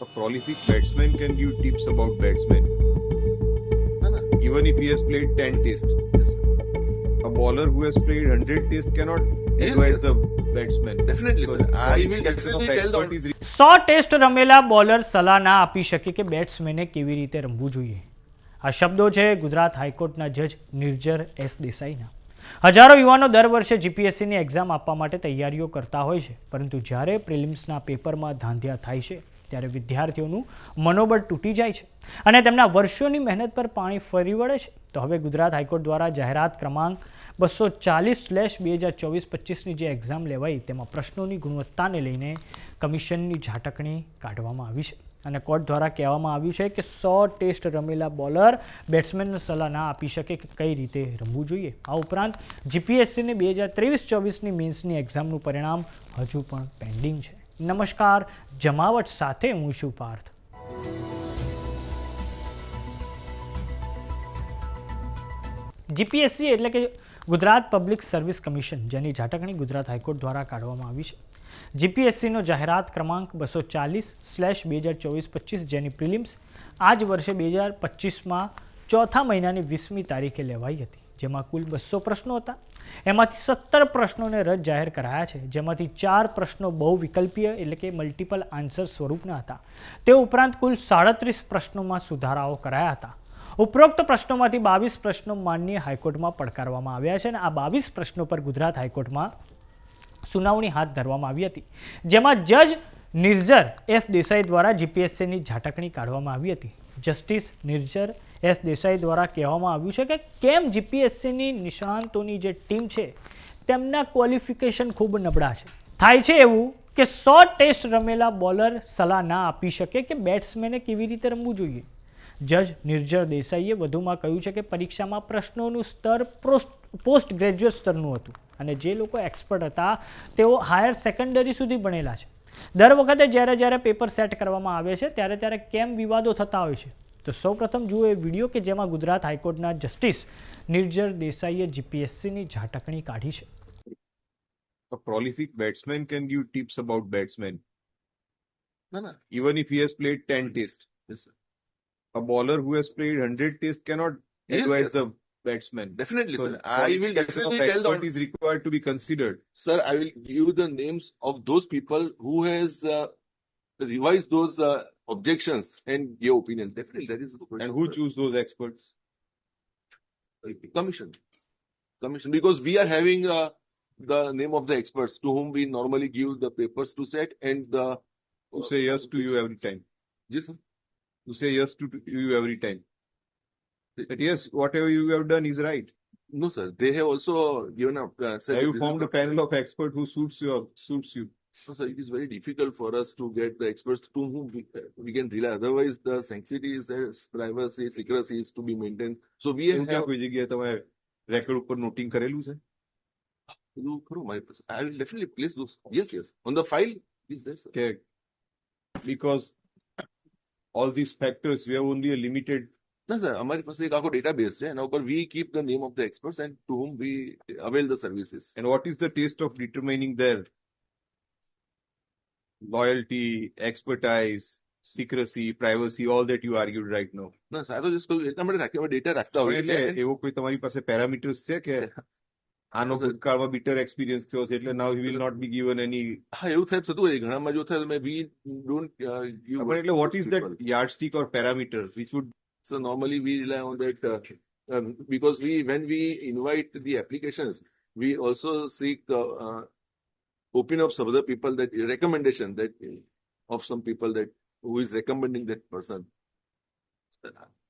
A prolific batsman can give tips about batsmen. Even if he has played 10 tests. Yes, A bowler who has played 100 tests cannot Yes, advise yes. the batsman. Definitely, So. I will definitely tell the- સો test રમેલા bowler સલાહ ના આપી શકે કે બેટ્સમેને કેવી રીતે રમવું જોઈએ આ શબ્દો છે ગુજરાત હાઈકોર્ટના જજ નિર્જર એસ દેસાઈના હજારો યુવાનો દર વર્ષે જીપીએસસીની એક્ઝામ આપવા માટે તૈયારીઓ કરતા હોય છે પરંતુ જ્યારે પ્રિલિમ્સના પેપરમાં ધાંધ્યા થાય છે ત્યારે વિદ્યાર્થીઓનું મનોબળ તૂટી જાય છે અને તેમના વર્ષોની મહેનત પર પાણી ફરી વળે છે. તો હવે ગુજરાત હાઈકોર્ટ દ્વારા જાહેરાત ક્રમાંક બસો ચાલીસ સ્લેશ બે હજાર ચોવીસ પચીસની જે એક્ઝામ લેવાઈ તેમાં પ્રશ્નોની ગુણવત્તાને લઈને કમિશનની ઝાટકણી કાઢવામાં આવી છે. અને કોર્ટ દ્વારા કહેવામાં આવ્યું છે કે સો ટેસ્ટ રમેલા બોલર બેટ્સમેનને સલાહ ના આપી શકે કે કઈ રીતે રમવું જોઈએ. આ ઉપરાંત જીપીએસસીની બે હજાર ત્રેવીસ ચોવીસની મીન્સની એક્ઝામનું પરિણામ હજુ પણ પેન્ડિંગ છે. નમસ્કાર, જમાવટ સાથે હું છું પાર્થ. જીપીએસસી એટલે કે ગુજરાત પબ્લિક સર્વિસ કમિશન જેની ઝાટકણી ગુજરાત હાઈકોર્ટ દ્વારા કાઢવામાં આવી છે. જીપીએસસીનો જાહેરાત ક્રમાંક બસો ચાલીસ સ્લેશ બે હજાર ચોવીસ પચીસ જેની પ્રિલિમ્સ આ જ વર્ષે બે હજાર પચીસમાં ચોથા મહિનાની વીસમી તારીખે લેવાઈ હતી, જેમાં કુલ બસો પ્રશ્નો હતા. એમાંથી સત્તર પ્રશ્નોને રદ જાહેર કરાયા છે, જેમાંથી ચાર પ્રશ્નો બહુ વિકલ્પીય એટલે કે મલ્ટિપલ આન્સર સ્વરૂપના હતા. તે ઉપરાંત કુલ સાડત્રીસ પ્રશ્નોમાં સુધારાઓ કરાયા હતા. ઉપરોક્ત પ્રશ્નોમાંથી બાવીસ પ્રશ્નો માનનીય હાઈકોર્ટમાં પડકારવામાં આવ્યા છે અને આ બાવીસ પ્રશ્નો પર ગુજરાત હાઈકોર્ટમાં સુનાવણી હાથ ધરવામાં આવી હતી. જેમાં જજ નિર્જર એસ દેસાઈ દ્વારા જીપીએસસીની ઝાટકણી કાઢવામાં આવી હતી. જસ્ટિસ નિર્જર એસ દેસાઈ દ્વારા કહેવામાં આવ્યું છે કે કેમ જીપીએસસીની નિષ્ણાંતોની જે ટીમ છે, તેમના ક્વોલિફિકેશન ખૂબ નબળા છે. થાય છે એવું કે સો ટેસ્ટ રમેલા બોલર સલાહ ના આપી શકે કે બેટ્સમેને કેવી રીતે રમવું જોઈએ? જજ નિર્જર દેસાઈએ વધુમાં કહ્યું છે કે પરીક્ષામાં પ્રશ્નોનું સ્તર પોસ્ટ ગ્રેજ્યુએટ સ્તરનું હતું અને જે લોકો એક્સપર્ટ હતા, તેઓ હાયર સેકન્ડરી સુધી ભણેલા છે. દર વખતે જ્યારે જ્યારે પેપર સેટ કરવામાં આવે છે ત્યારે ત્યારે કેમ વિવાદો થતા હોય છે તો સૌપ્રથમ જુઓ એ વીડિયો કે જેમાં ગુજરાત હાઈકોર્ટના જસ્ટિસ નિર્જર દેસાઈએ જીપીએસસીની ઝાટકણી કાઢી છે A prolific batsman can give tips about batsmen. है ना Even if he has played 10 tests. Yes, sir. A bowler who has played 100 tests cannot Yes, advise yes. the batsman. Definitely, So sir. I will definitely tell the expert is required to be considered. sir. I will give you the names of those people who has uh, revised those uh, objections and give opinions. Definitely, that is the question. And who choose those experts? commission? Commission because we are having uh, the name of the experts to whom we normally give the papers to set and the Who say yes to you every time? Yes, sir. Who say yes to to you every time? That yes, whatever you have done is right. No, sir. They have also given up. Uh, said Have you this is formed a not- panel of experts who suits your suits you? No, sir, it is very difficult for us to get the experts to whom we, we can rely. Otherwise, the sanctity is there, privacy, secrecy is to be maintained. So we એવું have ક્યાં કોઈ જગ્યાએ તમે record ઉપર noting કરેલું છે બધું ખરું મારી પાસે. I will definitely place those. Yes, yes. On the file is there, sir. કે because all these factors we have only a limited ના સર અમારી પાસે એક આખો ડેટાબેઝ છે એના ઉપર we keep the name of the experts and to whom we avail the services and what is the test of determining their loyalty, expertise, secrecy, privacy, all that you argued right now. ના તો just એટલા માટે રાખ્યો data રાખતા હોય એટલે એવો કોઈ તમારી પાસે પેરામીટર્સ છે કે આનો. ભૂતકાળમાં બીટર એક્સપિરિયન્સ થયો છે એટલે now will not be given any હા એવું થાય થતું હોય ઘણામાં જો થાય તમે વી ડોન્ટ એટલે what is. That yardstick or parameter which would So normally we rely on that uh, um, because we when we invite the applications, we also seek uh, opinion of some other people that recommendation that of some people that who is recommending that person.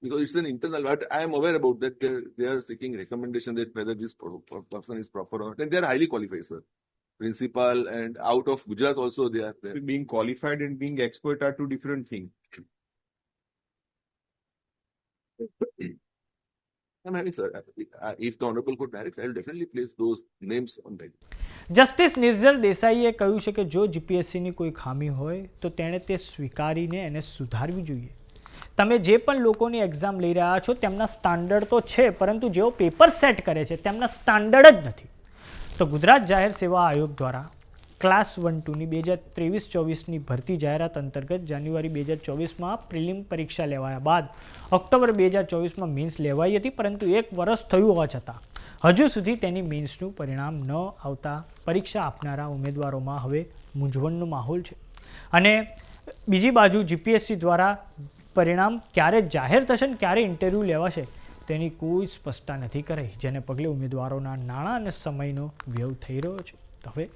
Because it's an internal, but I am aware about that. They they are seeking recommendation that whether this person is proper or not, and they are highly qualified, sir. Principal and out of Gujarat also they are there. being qualified and being expert are two different things. Justice Nirjal દેસાઈએ કહ્યું છે કે જો જીપીએસસીની કોઈ ખામી હોય, તો તેણે તે સ્વીકારીને એને સુધારવી જોઈએ. તમે જે પણ લોકોની એક્ઝામ લઈ રહ્યા છો, તેમના સ્ટાન્ડર્ડ તો છે, પરંતુ જેઓ પેપર સેટ કરે છે, તેમના સ્ટાન્ડર્ડ જ નથી. તો ગુજરાત જાહેર સેવા આયોગ દ્વારા ક્લાસ વન ટુની બે હજાર ત્રેવીસ ચોવીસની ભરતી જાહેરાત અંતર્ગત જાન્યુઆરી બે હજાર ચોવીસમાં પ્રિલિમ પરીક્ષા લેવાયા બાદ ઓક્ટોબર બે હજાર ચોવીસમાં મીન્સ લેવાઈ હતી, પરંતુ એક વર્ષ થયું હોવા છતાં હજુ સુધી તેની મીન્સનું પરિણામ ન આવતા પરીક્ષા આપનારા ઉમેદવારોમાં હવે મૂંઝવણનો માહોલ છે. અને બીજી બાજુ જીપીએસસી દ્વારા પરિણામ ક્યારે જાહેર થશે ને ક્યારે ઇન્ટરવ્યૂ લેવાશે તેની કોઈ સ્પષ્ટતા નથી કરાઈ, જેને પગલે ઉમેદવારોના નાણાં અને સમયનો વ્યય થઈ રહ્યો છે. હવે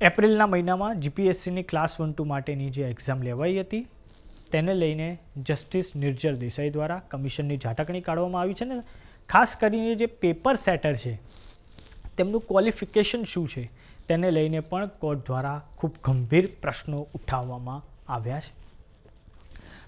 એપ્રિલના મહિનામાં જીપીએસસીની ક્લાસ વન ટુ માટેની જે એક્ઝામ લેવાઈ હતી, તેને લઈને જસ્ટિસ નિર્જર દેસાઈ દ્વારા કમિશનની ઝાટકણી કાઢવામાં આવી છે ને ખાસ કરીને જે પેપર સેટર છે, તેમનું ક્વોલિફિકેશન શું છે, તેને લઈને પણ કોર્ટ દ્વારા ખૂબ ગંભીર પ્રશ્નો ઉઠાવવામાં આવ્યા છે.